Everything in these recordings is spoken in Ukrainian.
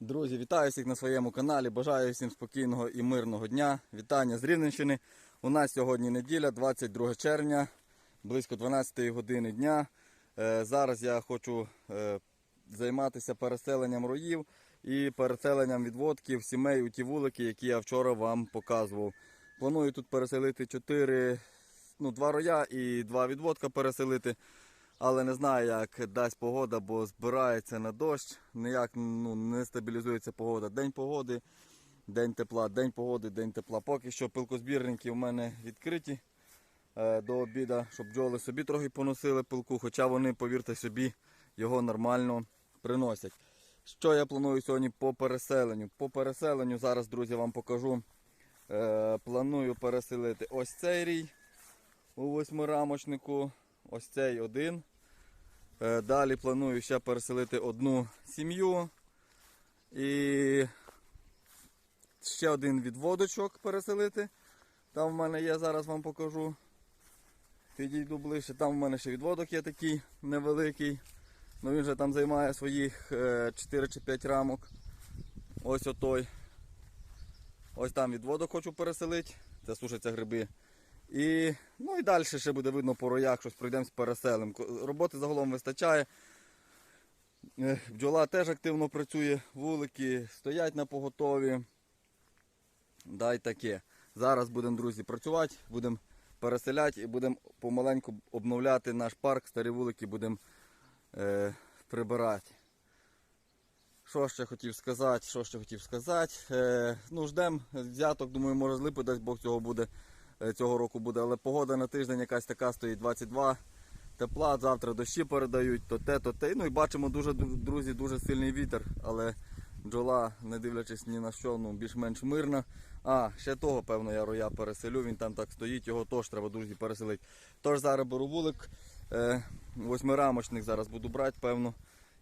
Друзі, вітаю всіх на своєму каналі. Бажаю всім спокійного і мирного дня. Вітання з Рівненщини. У нас сьогодні неділя, 22 червня, близько 12 години дня. Е, Зараз я хочу е, займатися переселенням роїв і переселенням відводків сімей у ті вулики, які я вчора вам показував. Планую тут переселити 4, ну, 2 роя і 2 відводка переселити. Але не знаю, як дасть погода, бо збирається на дощ. Ніяк ну, не стабілізується погода. День погоди, день тепла, день погоди, день тепла. Поки що пилкозбірники у мене відкриті е, до обіду, щоб бджоли собі трохи поносили пилку, хоча вони, повірте собі, його нормально приносять. Що я планую сьогодні по переселенню? По переселенню зараз, друзі, вам покажу. Е, планую переселити ось цей рій у восьмирамочнику. Ось цей один. Е, Далі планую ще переселити одну сім'ю. І ще один відводочок переселити. Там в мене є, зараз вам покажу. Підійду ближче. Там в мене ще відводок є такий невеликий. Ну він же там займає своїх е, 4 чи 5 рамок. Ось отой. Ось там відводок хочу переселити. Це сушаться гриби. І, ну і далі ще буде видно по роях, щось пройдемо з переселем. Ко- Роботи загалом вистачає. Е, Бджола теж активно працює, вулики стоять на поготові. Дай таке. Зараз будемо, друзі, працювати, будемо переселяти і будемо помаленьку обновляти наш парк, старі вулики будемо е, прибирати. Що ще хотів сказати? Що ще хотів сказати? Е, ну, ждемо взяток, думаю, може з липи дасть Бог цього буде цього року буде, але погода на тиждень якась така стоїть 22 тепла, завтра дощі передають, то те, то те. Ну і бачимо дуже, друзі, дуже сильний вітер, але бджола, не дивлячись ні на що, ну більш-менш мирна. А, ще того, певно, я роя переселю, він там так стоїть, його теж треба, друзі, переселити. Тож зараз беру вулик, е, восьмирамочник зараз буду брати, певно.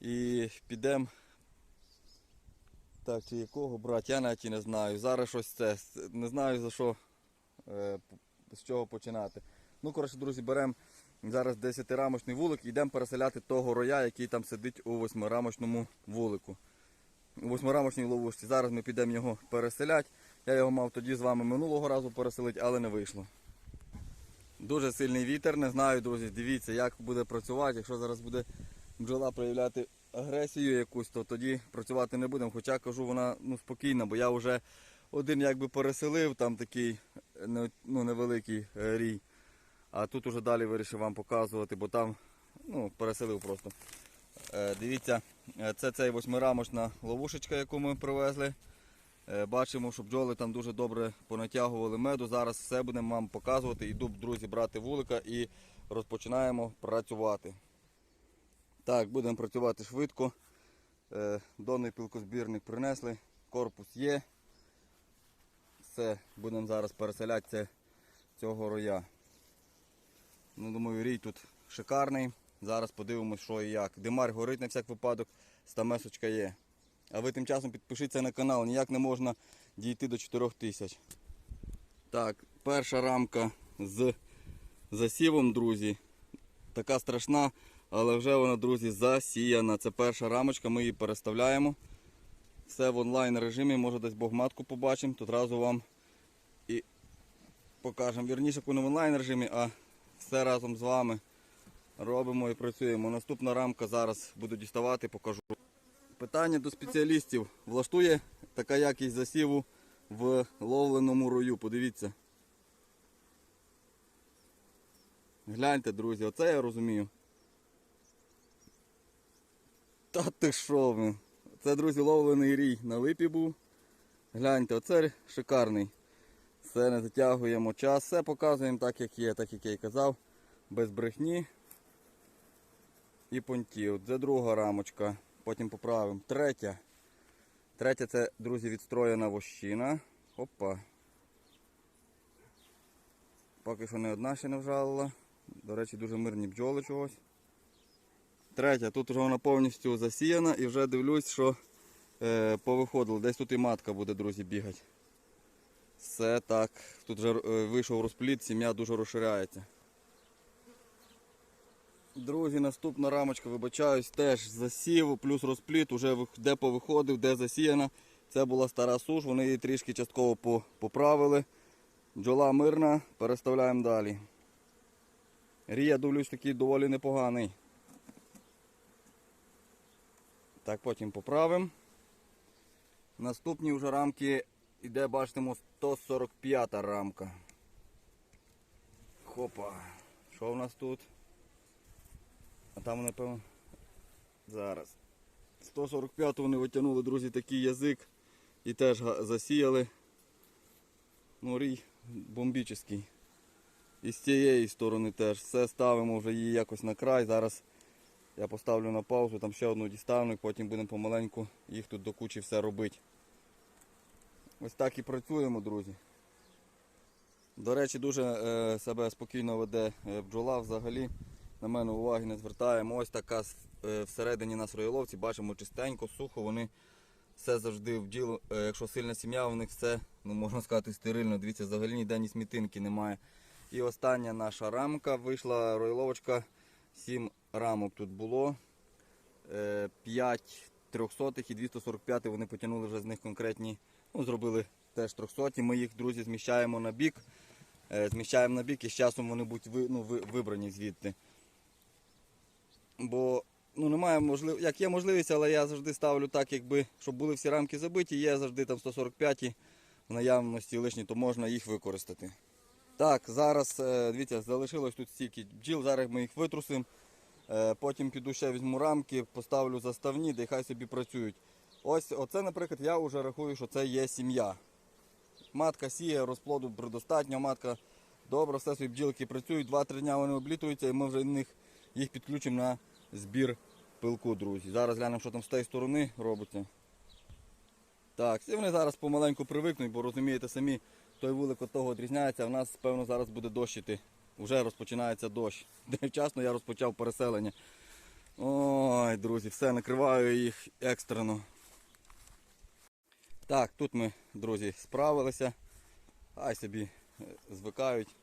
І підемо. Так, чи якого брати, я навіть і не знаю. Зараз щось це. Не знаю за що е, з чого починати. Ну, коротше, друзі, беремо зараз 10-рамочний вулик і йдемо переселяти того роя, який там сидить у восьмирамочному вулику. У восьмирамочній ловушці. Зараз ми підемо його переселяти. Я його мав тоді з вами минулого разу переселити, але не вийшло. Дуже сильний вітер, не знаю, друзі. Дивіться, як буде працювати. Якщо зараз буде бджола проявляти агресію якусь, то тоді працювати не будемо. Хоча кажу, вона ну, спокійна, бо я вже один якби переселив, там такий ну, невеликий е, рій. А тут уже далі вирішив вам показувати, бо там ну, переселив просто. Е, дивіться, е, це цей восьмирамочна ловушечка, яку ми привезли. Бачимо, що бджоли там дуже добре понатягували меду. Зараз все будемо вам показувати. Йду, друзі, брати вулика і розпочинаємо працювати. Так, будемо працювати швидко. Донний пілкозбірник принесли, корпус є. Все, будемо зараз переселяти цього роя. Ну, думаю, рій тут шикарний. Зараз подивимось, що і як. Димар горить на всяк випадок, стамесочка є. А ви тим часом підпишіться на канал, ніяк не можна дійти до 4000. Так, перша рамка з засівом, друзі. Така страшна, але вже вона, друзі, засіяна. Це перша рамочка, ми її переставляємо. Все в онлайн режимі, може десь Бог матку побачимо, тут разу вам і покажемо. Вірніше, коли не в онлайн режимі, а все разом з вами робимо і працюємо. Наступна рамка зараз буду діставати, покажу. Питання до спеціалістів. Влаштує така якість засіву в ловленому рою. Подивіться. Гляньте, друзі, оце я розумію. Та ти що ви? Це, друзі, ловлений рій на липі був. Гляньте, оце шикарний. Все не затягуємо час, все показуємо так, як є, так як я і казав. Без брехні і понтів. Це друга рамочка. Потім поправимо. Третя. Третя це, друзі, відстроєна вощина. Опа. Поки що не одна ще не вжалила. До речі, дуже мирні бджоли чогось. Третя, тут вже вона повністю засіяна і вже дивлюсь, що е, повиходило. Десь тут і матка буде, друзі, бігати. Все так. Тут вже е, вийшов розпліт, сім'я дуже розширяється. Друзі, наступна рамочка, вибачаюсь, теж засів, плюс розпліт, уже де повиходив, де засіяна. Це була стара суш, вони її трішки частково поправили. Бджола мирна, переставляємо далі. Рія, дивлюсь, такий доволі непоганий. Так, потім поправимо. Наступні вже рамки іде, бачимо, 145 рамка. Хопа. Що в нас тут? А там, напевно, зараз. 145 вони витягнули, друзі, такий язик і теж засіяли. Ну, рій бомбічний. І з цієї сторони теж. Все ставимо вже її якось на край. Зараз я поставлю на паузу, там ще одну дістану і потім будемо помаленьку їх тут до кучі все робити. Ось так і працюємо, друзі. До речі, дуже е, себе спокійно веде е, бджола взагалі. На мене уваги не звертаємо. Ось така е, всередині нас роїловці, бачимо чистенько, сухо, вони все завжди в бджіл, е, якщо сильна сім'я, у них все, ну можна сказати, стерильно. Дивіться, взагалі ніде ні смітинки немає. І остання наша рамка вийшла роїловочка. 7 рамок тут було. 5 трьохсотих і 245 вони потягнули вже з них конкретні. Ну, зробили теж 300. Ми їх, друзі, зміщаємо на бік. Е, Зміщаємо на бік і з часом вони будуть ну, ви- вибрані звідти. Бо ну, немає можливості, як є можливість, але я завжди ставлю так, якби, щоб були всі рамки забиті, є завжди там 145 в наявності лишні, то можна їх використати. Так, зараз, е, дивіться, залишилось тут стільки бджіл, зараз ми їх витрусимо. Е, Потім піду ще візьму рамки, поставлю заставні, де хай собі працюють. Ось оце, наприклад, я вже рахую, що це є сім'я. Матка сіє, розплоду предостатньо, матка добре, все свої бджілки працюють, 2-3 дня вони облітуються і ми вже них, їх підключимо на збір пилку, друзі. Зараз глянемо, що там з тієї сторони робиться. Так, і вони зараз помаленьку привикнуть, бо розумієте самі, той вулик від того відрізняється, а в нас, певно, зараз буде дощити. Вже розпочинається дощ. Невчасно я розпочав переселення. Ой, друзі, все, накриваю їх екстрено. Так, тут ми, друзі, справилися. Хай собі е, звикають.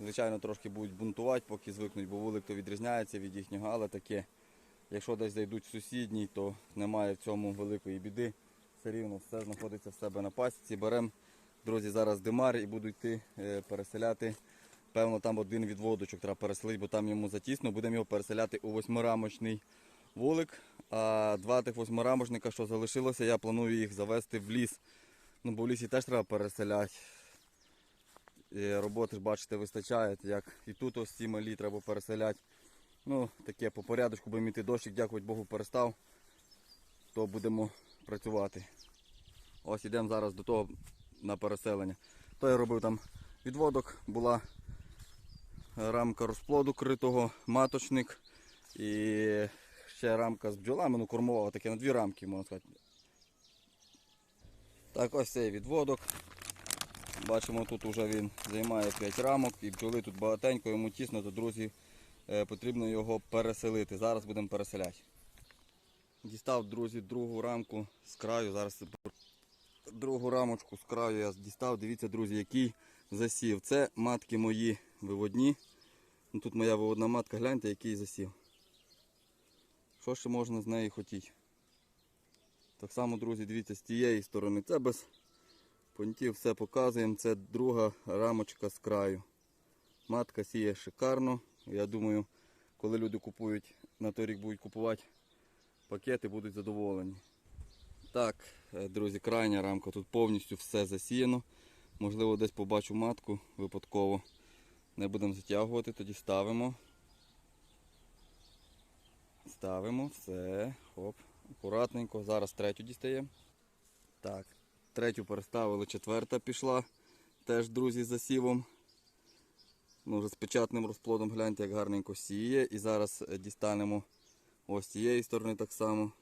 Звичайно, трошки будуть бунтувати, поки звикнуть, бо вулик то відрізняється від їхнього, але таке. Якщо десь зайдуть сусідній, то немає в цьому великої біди. Все рівно все знаходиться в себе на пасіці. Беремо, друзі, зараз димар і буду йти е, переселяти. Певно, там один відводочок треба переселити, бо там йому затісно. Будемо його переселяти у восьмирамочний вулик. А два тих восьмирамочника, що залишилося, я планую їх завести в ліс. Ну, бо в лісі теж треба переселяти. І роботи ж бачите вистачає, як і тут ось ці малі треба переселяти. Ну, таке по порядочку, будемо йти дощик, дякувати Богу, перестав, то будемо працювати. Ось йдемо зараз до того на переселення. То я робив там відводок, була рамка розплоду критого, маточник і ще рамка з бджолами, ну кормова, таке на дві рамки, можна сказати. Так, ось цей відводок. Бачимо, тут вже він займає 5 рамок і бджоли тут багатенько, йому тісно, то друзі е, потрібно його переселити. Зараз будемо переселяти. Дістав, друзі, другу рамку з краю. Зараз другу рамочку з краю я дістав. Дивіться, друзі, який засів. Це матки мої виводні. Ну, Тут моя виводна матка, гляньте, який засів. Що ще можна з неї хотіти? Так само, друзі, дивіться, з тієї сторони. Це без понтів все показуємо. Це друга рамочка з краю. Матка сіє шикарно. Я думаю, коли люди купують, на той рік будуть купувати пакети, будуть задоволені. Так, е, друзі, крайня рамка. Тут повністю все засіяно. Можливо, десь побачу матку випадково. Не будемо затягувати, тоді ставимо. Ставимо, все, хоп, акуратненько. Зараз третю дістаємо. Так, третю переставили, четверта пішла. Теж, друзі, з засівом. Ну, вже з печатним розплодом, гляньте, як гарненько сіє. І зараз е, дістанемо ось цієї сторони так само.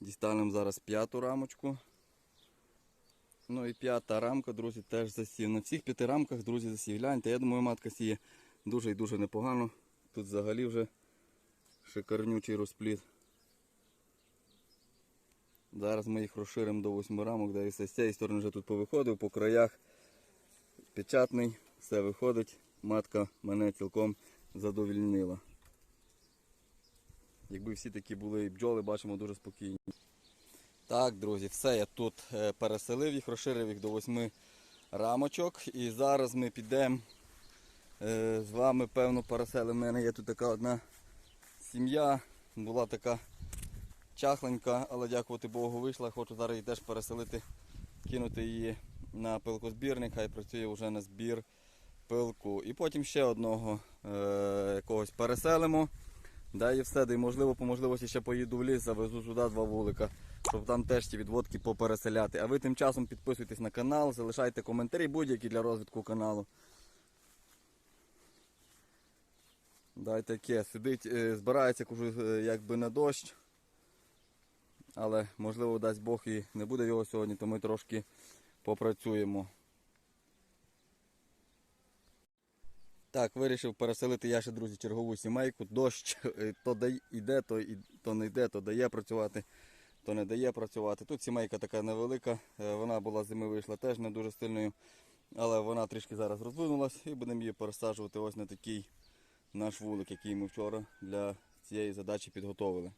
Дістанемо зараз п'яту рамочку. Ну і п'ята рамка, друзі, теж засів. На всіх п'яти рамках, друзі, засів. Гляньте, я думаю, матка сіє дуже і дуже непогано. Тут взагалі вже шикарнючий розплід. Зараз ми їх розширимо до 8 рамок, де і все з цієї сторони вже тут повиходив, по краях печатний, все виходить. Матка мене цілком задовільнила. Якби всі такі були бджоли, бачимо, дуже спокійні. Так, друзі, все, я тут е, переселив їх, розширив їх до восьми рамочок. І зараз ми підемо е, з вами, певно, переселимо. У мене є тут така одна сім'я. Була така чахленька, але дякувати Богу вийшла. Хочу зараз її теж переселити, кинути її на пилкозбірник, хай працює вже на збір пилку. І потім ще одного е, якогось переселимо. Да, і все, да і можливо, по можливості ще поїду в ліс, завезу сюди два вулика, щоб там теж ті відводки попереселяти. А ви тим часом підписуйтесь на канал, залишайте коментарі будь-які для розвитку каналу. Да, і таке, сидить, е, збирається кажу, е, якби на дощ. Але можливо дасть Бог і не буде його сьогодні, то ми трошки попрацюємо. Так, вирішив переселити я ще, друзі, чергову сімейку. Дощ е, то йде, то, то не йде, то дає працювати, то не дає працювати. Тут сімейка така невелика, е, вона була зими вийшла теж не дуже сильною, але вона трішки зараз розвинулась і будемо її пересаджувати ось на такий наш вулик, який ми вчора для цієї задачі підготовили.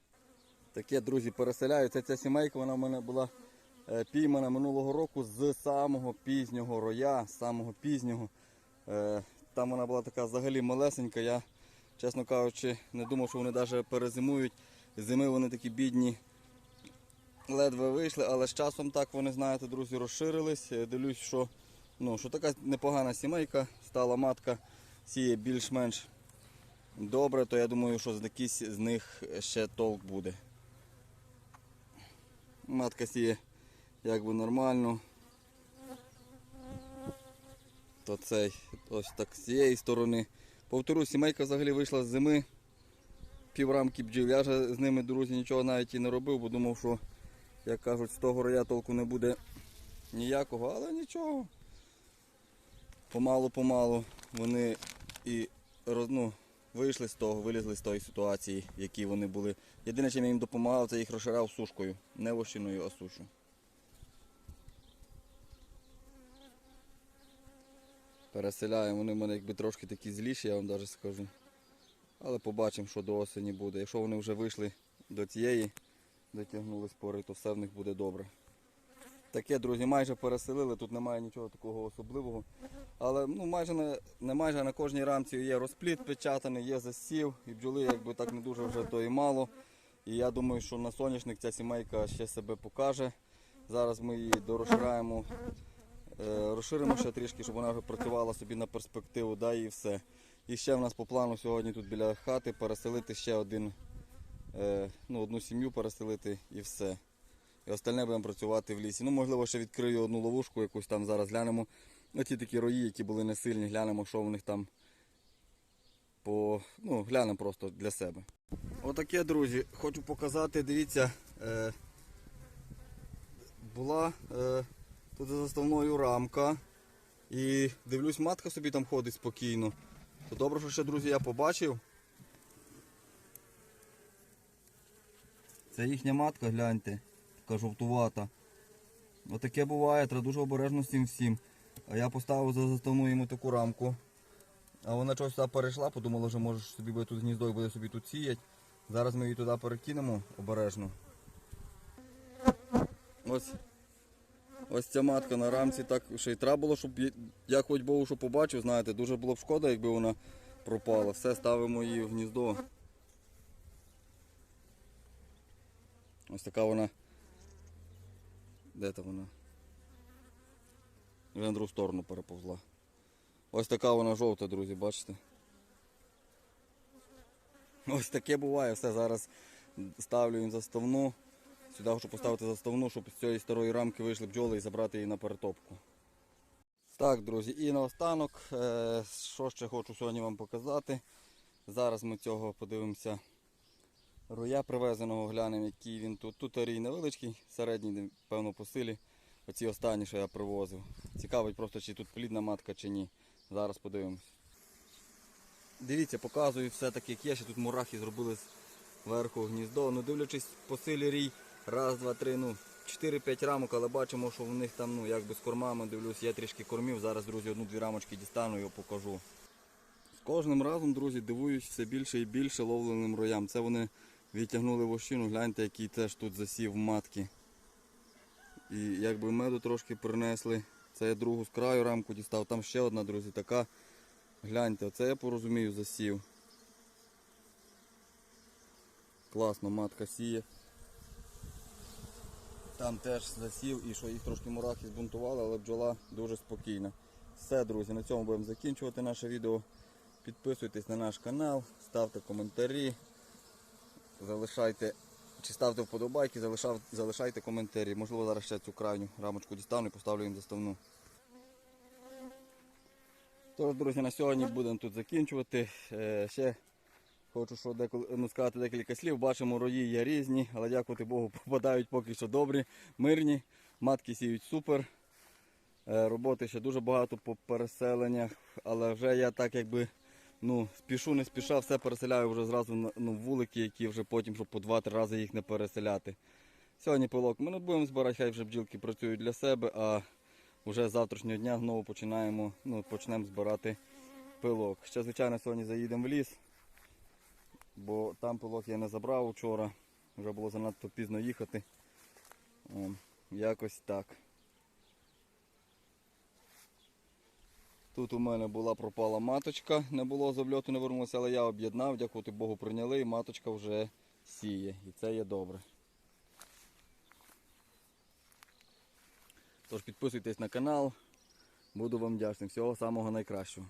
Таке, друзі, переселяються. Ця сімейка вона в мене була е, піймана минулого року з самого пізнього роя, з самого пізнього. Е, Там вона була така взагалі малесенька. Я, чесно кажучи, не думав, що вони навіть перезимують. Зими вони такі бідні, ледве вийшли, але з часом так вони, знаєте, друзі, розширились. Е, Дивлюсь, що, ну, що така непогана сімейка, стала матка, сіє більш-менш добре, то я думаю, що з якийсь з них ще толк буде. Матка сіє якби нормально. То цей ось так з цієї сторони. Повторю, сімейка взагалі вийшла з зими. Піврамки бджіл. Я вже з ними, друзі, нічого навіть і не робив, бо думав, що, як кажуть, з того роя толку не буде ніякого, але нічого. Помалу-помалу вони і ну, вийшли з того, вилізли з тої ситуації, в якій вони були. Єдине, чим я їм допомагав, це їх розширяв сушкою. Не вощиною, а сушу. Переселяємо, вони в мене якби трошки такі зліші, я вам навіть скажу. Але побачимо, що до осені буде. Якщо вони вже вийшли до цієї, дотягнулись пори, то все в них буде добре. Таке, друзі, майже переселили, тут немає нічого такого особливого. Але ну, майже на, не майже на кожній рамці є розпліт печатаний, є засів, і бджоли якби так не дуже вже то і мало. І я думаю, що на соняшник ця сімейка ще себе покаже. Зараз ми її дорозшираємо, е, розширимо ще трішки, щоб вона вже працювала собі на перспективу, да, і все. І ще в нас по плану сьогодні тут біля хати переселити ще один, ну, одну сім'ю переселити і все. І остальне будемо працювати в лісі. Ну, можливо, ще відкрию одну ловушку, якусь там зараз глянемо. Оті такі рої, які були не сильні, глянемо, що в них там по. Ну, глянемо просто для себе. Отаке, друзі, хочу показати, дивіться, е, була е, тут за заставною рамка. І дивлюсь, матка собі там ходить спокійно. То добре, що ще, друзі, я побачив. Це їхня матка, гляньте, така жовтувата. Отаке буває, треба дуже обережно з цим всім. А я поставив за заставну йому таку рамку. А вона чогось сюди перейшла, подумала, що може собі буде тут гніздо і буде собі тут сіять. Зараз ми її туди перекинемо обережно. Ось. Ось ця матка на рамці так ще й треба було, щоб я хоч Богу, що побачив, знаєте, дуже було б шкода, якби вона пропала. Все, ставимо її в гніздо. Ось така вона. Де то вона? Вже на другу сторону переповзла. Ось така вона жовта, друзі, бачите? Ось таке буває, все зараз ставлю їм заставну. Сюди хочу поставити заставну, щоб з цієї старої рамки вийшли бджоли і забрати її на перетопку. Так, друзі, і наостанок, е, що ще хочу сьогодні вам показати. Зараз ми цього подивимося. Роя привезеного, глянемо, який він тут. Тут рій невеличкий, середній, певно, по силі. Оці останні, що я привозив. Цікавить просто, чи тут плідна матка, чи ні. Зараз подивимось. Дивіться, показую все так, як є. Ще тут мурахи зробили зверху гніздо. Ну, дивлячись по силі рій, раз, два, три, ну, 4-5 рамок, але бачимо, що в них там, ну, якби з кормами, дивлюсь, є трішки кормів. Зараз, друзі, одну-дві рамочки дістану і покажу. З кожним разом, друзі, дивуюсь все більше і більше ловленим роям. Це вони Відтягнули вощину, гляньте, який теж тут засів матки. І якби меду трошки принесли. Це я другу з краю рамку дістав, там ще одна, друзі, така. Гляньте, оце я порозумію засів. Класно, матка сіє. Там теж засів і що їх трошки мурахи збунтували, але бджола дуже спокійна. Все, друзі, на цьому будемо закінчувати наше відео. Підписуйтесь на наш канал, ставте коментарі, залишайте чи ставте вподобайки, залишав, залишайте коментарі. Можливо, зараз ще цю крайню рамочку дістану і поставлю їм заставну. Тож, друзі, на сьогодні будемо тут закінчувати. Е, ще хочу що деколи, ну, сказати декілька слів. Бачимо, рої є різні, але дякувати Богу, попадають поки що добрі, мирні. Матки сіють супер. Е, роботи ще дуже багато по переселеннях, але вже я так якби ну, спішу, не спіша, все переселяю вже зразу на ну, вулики, які вже потім, щоб по 2-3 рази їх не переселяти. Сьогодні пилок ми не будемо збирати, хай вже бджілки працюють для себе, а вже з завтрашнього дня знову починаємо, ну, почнемо збирати пилок. Ще, звичайно, сьогодні заїдемо в ліс, бо там пилок я не забрав вчора, вже було занадто пізно їхати. О, якось так. Тут у мене була пропала маточка, не було з обльоту, не вернулося, але я об'єднав, дякувати Богу, прийняли, і маточка вже сіє. І це є добре. Тож підписуйтесь на канал, буду вам вдячний. Всього самого найкращого.